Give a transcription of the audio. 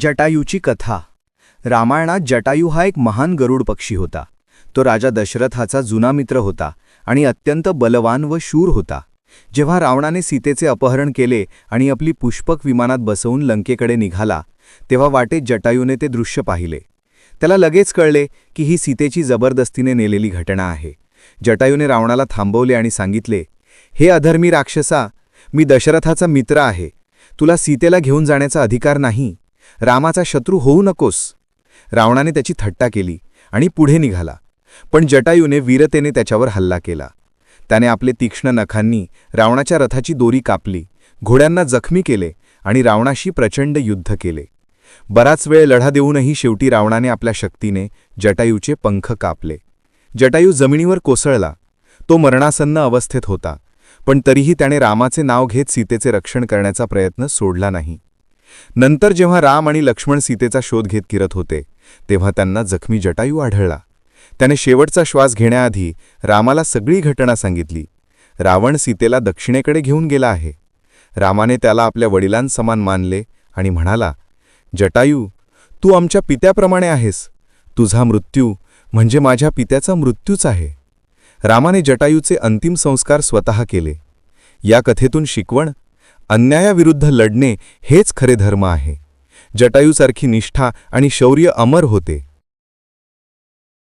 जटायूची कथा. रामायणात जटायू हा एक महान गरुड पक्षी होता. तो राजा दशरथाचा जुना मित्र होता आणि अत्यंत बलवान व शूर होता. जेव्हा रावणाने सीतेचे अपहरण केले आणि आपली पुष्पक विमानात बसवून लंकेकडे निघाला तेव्हा वाटेत जटायूने ते दृश्य पाहिले. त्याला लगेच कळले की ही सीतेची जबरदस्तीने नेलेली घटना आहे. जटायूने रावणाला थांबवले आणि सांगितले हे अधर्मी राक्षसा मी दशरथाचा मित्र आहे. तुला सीतेला घेऊन जाण्याचा अधिकार नाही. रामाचा शत्रू होऊ नकोस. रावणाने त्याची थट्टा केली आणि पुढे निघाला. पण जटायूने वीरतेने त्याच्यावर हल्ला केला. त्याने आपले तीक्ष्ण नखांनी रावणाच्या रथाची दोरी कापली घोड्यांना जखमी केले आणि रावणाशी प्रचंड युद्ध केले. बराच वेळ लढा देऊनही शेवटी रावणाने आपल्या शक्तीने जटायूचे पंख कापले. जटायू जमिनीवर कोसळला. तो मरणासन्न अवस्थेत होता पण तरीही त्याने रामाचे नाव घेत सीतेचे रक्षण करण्याचा प्रयत्न सोडला नाही. नंतर जेव्हा राम आणि लक्ष्मण सीतेचा शोध घेत किरत होते तेव्हा त्यांना जखमी जटायू आढळला. त्याने शेवटचा श्वास घेण्याआधी रामाला सगळी घटना सांगितली. रावण सीतेला दक्षिणेकडे घेऊन गेला आहे. रामाने त्याला आपल्या वडिलांसमान मानले आणि म्हणाला जटायू तू आमच्या पित्याप्रमाणे आहेस. तुझा मृत्यू म्हणजे माझ्या पित्याचा मृत्यूच आहे. रामाने जटायूचे अंतिम संस्कार स्वतः केले. या कथेतून शिकवण अन्यायाविरुद्ध लढणे हेच खरे धर्म आहे. जटायूसारखी निष्ठा आणि शौर्य अमर होते.